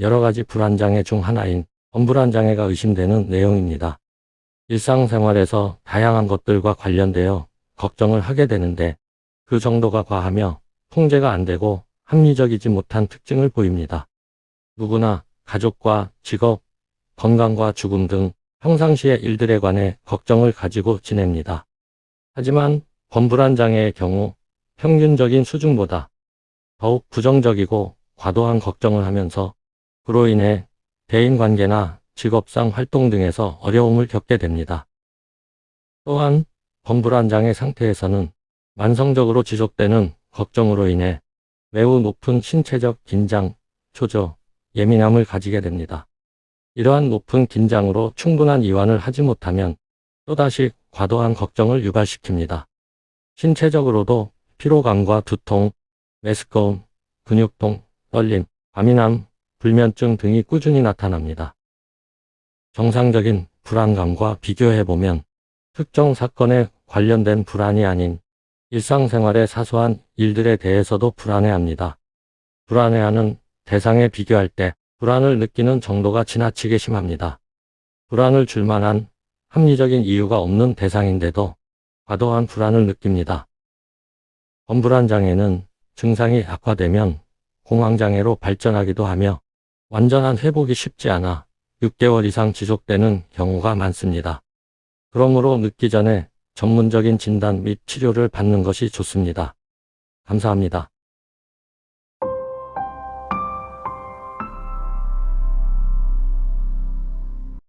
여러 가지 불안장애 중 하나인 범불안장애가 의심되는 내용입니다. 일상생활에서 다양한 것들과 관련되어 걱정을 하게 되는데 그 정도가 과하며 통제가 안 되고 합리적이지 못한 특징을 보입니다. 누구나 가족과 직업, 건강과 죽음 등 평상시의 일들에 관해 걱정을 가지고 지냅니다. 하지만 범불안 장애의 경우 평균적인 수준보다 더욱 부정적이고 과도한 걱정을 하면서 그로 인해 대인 관계나 직업상 활동 등에서 어려움을 겪게 됩니다. 또한 범불안 장애 상태에서는 만성적으로 지속되는 걱정으로 인해 매우 높은 신체적 긴장, 초조, 예민함을 가지게 됩니다. 이러한 높은 긴장으로 충분한 이완을 하지 못하면 또다시 과도한 걱정을 유발시킵니다. 신체적으로도 피로감과 두통, 메스꺼움, 근육통, 떨림, 과민함, 불면증 등이 꾸준히 나타납니다. 정상적인 불안감과 비교해보면 특정 사건에 관련된 불안이 아닌 일상생활의 사소한 일들에 대해서도 불안해합니다. 불안해하는 대상에 비교할 때 불안을 느끼는 정도가 지나치게 심합니다. 불안을 줄 만한 합리적인 이유가 없는 대상인데도 과도한 불안을 느낍니다. 범불안 장애는 증상이 악화되면 공황장애로 발전하기도 하며 완전한 회복이 쉽지 않아 6개월 이상 지속되는 경우가 많습니다. 그러므로 늦기 전에 전문적인 진단 및 치료를 받는 것이 좋습니다. 감사합니다.